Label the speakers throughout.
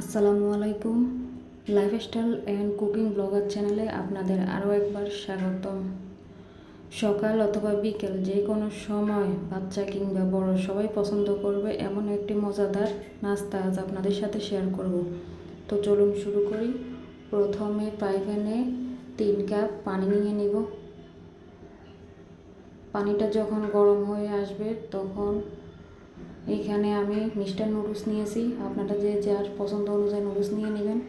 Speaker 1: আসসালামু আলাইকুম। Lifestyle and cooking blogger চ্যানেলে আপনাদের আরও একবার স্বাগতম। সকাল অথবা বিকেল যে কোনো সময় বাচ্চা কিংবা বড় সবাই পছন্দ করবে এমন একটি মজাদার নাস্তা আজ আপনাদের সাথে শেয়ার করব। তো চলুন শুরু করি। প্রথমে প্যানে তিন কাপ পানি নিয়ে নিব। পানিটা যখন গরম হয়ে আসবে তখন এইখানে আমি মিস্টার নুডলস নিয়েছি। আপনারা যে যার পছন্দ অনুযায়ী নুডলস নিয়ে নেবেন।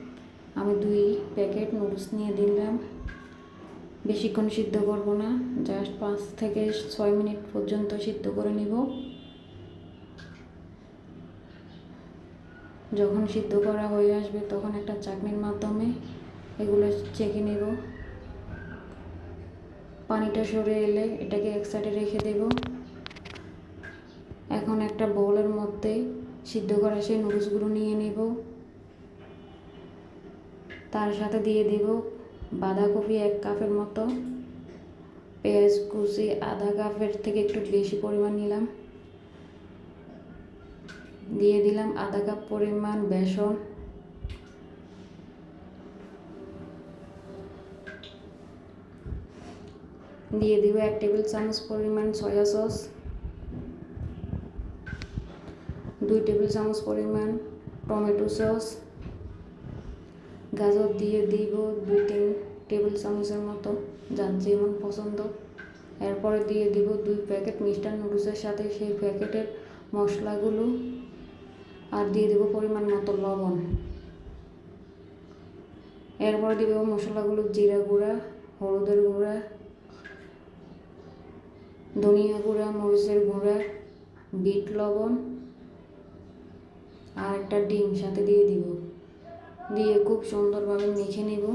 Speaker 1: আমি দুই প্যাকেট নুডলস নিয়ে দিলাম। বেশিক্ষণ সিদ্ধ করব না। জাস্ট পাঁচ থেকে ছয় মিনিট পর্যন্ত সিদ্ধ করে নিব। যখন সিদ্ধ করা হয়ে আসবে তখন একটা চাটনির মাধ্যমে এগুলো চেকে নেব। পানিটা সরে এলে এটাকে এক সাইডে রেখে দেবো। এখন একটা বোলের মধ্যে সিদ্ধ করা সেই নুডলসগুলো নিয়ে নেব। তার সাথে দিয়ে দেব বাঁধাকপি এক কাপের মতো। পেঁয়াজ কুচি আধা কাপের থেকে একটু বেশি পরিমাণ নিলাম। দিয়ে দিলাম আধা কাপ পরিমাণ বেসন। দিয়ে দিব এক টেবিল চামচ পরিমাণ সয়া সস। দুই টেবিল চামচ পরিমাণ টমেটো সস, গাজর দিয়ে দিব দুই তিন টেবিল চামচের মতো, যার যেমন পছন্দ। এরপরে দিয়ে দিব দুই প্যাকেট মিষ্টার নুডলসের সাথে সেই প্যাকেটের মশলাগুলো, আর দিয়ে দেব পরিমাণ মতো লবণ। এরপরে দিব মশলাগুলো জিরা গুঁড়া, হলুদের গুঁড়া, ধনিয়া গুঁড়া, মরিচের গুঁড়া, বিট লবণ আর একটা ডিম সাথে দিয়ে দিব। দিয়ে খুব সুন্দরভাবে মেখে নেব।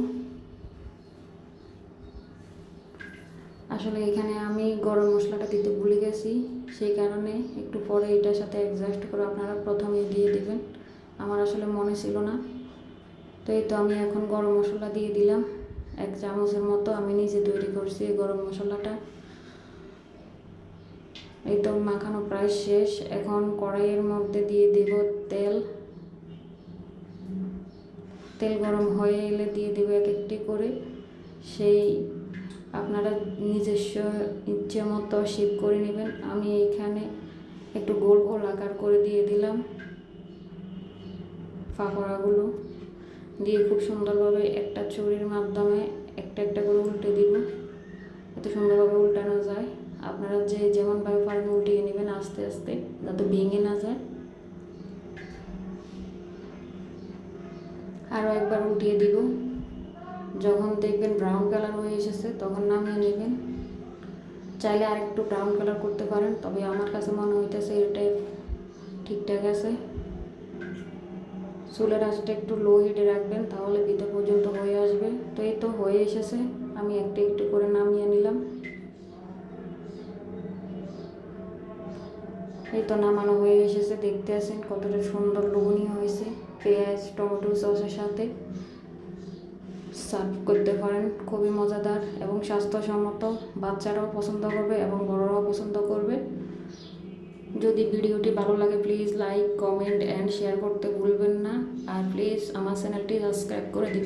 Speaker 1: আসলে এখানে আমি গরম মশলাটা দিতে ভুলে গেছি, সেই কারণে একটু পরে এটার সাথে অ্যাডজাস্ট করে আপনারা প্রথমে দিয়ে দেবেন। আমার আসলে মনে ছিল না। তো এই তো আমি এখন গরম মশলা দিয়ে দিলাম। এক চামচের মতো আমি নিজে তৈরি করছি এই গরম মশলাটা। এই তো মাখানো প্রায় শেষ। এখন কড়াইয়ের মধ্যে দিয়ে দেব তেল। তেল গরম হয়ে এলে দিয়ে দেবো এক একটি করে। সেই আপনারা নিজস্ব ইচ্ছে মতো শেপ করে নেবেন। আমি এইখানে একটু গোল গোল আকার করে দিয়ে দিলাম পাকোড়াগুলো দিয়ে খুব সুন্দরভাবে একটা ছুরির মাধ্যমে একটা একটা করে উল্টে দিব এত সুন্দরভাবে উল্টানো যায় আপনারা যে যেমনভাবে পারেন উল্টিয়ে নেবেন আস্তে আস্তে যাতে ভেঙে না যায় আরও একবার উল্টিয়ে দিব। যখন দেখবেন ব্রাউন কালার হয়ে এসেছে, তখন নামিয়ে নেবেন। চাইলে আরেকটু ব্রাউন কালার করতে পারেন, তবে আমার কাছে মনে হইতেছে এটাই ঠিকঠাক আছে। চুলের আঁচটা একটু লো হিটে রাখবেন, তাহলে ভিতর পর্যন্ত হয়ে আসবে। তো এই তো হয়ে এসেছে, আমি একটা একটু করে নামিয়ে নিলাম। এই তো নামানো হয়ে এসেছে, দেখতে আসেন কতটা সুন্দর লোভনীয় হয়েছে। পেঁয়াজ, টমেটো, সসের সাথে সার্ভ করতে পারেন, খুবই মজাদার এবং স্বাস্থ্যসম্মত। বাচ্চারাও পছন্দ করবে এবং বড়রাও পছন্দ করবে। যদি ভিডিওটি ভালো লাগে please like comment and share করতে ভুলবেন না। আর প্লিজ আমার চ্যানেলটি সাবস্ক্রাইব করে দিন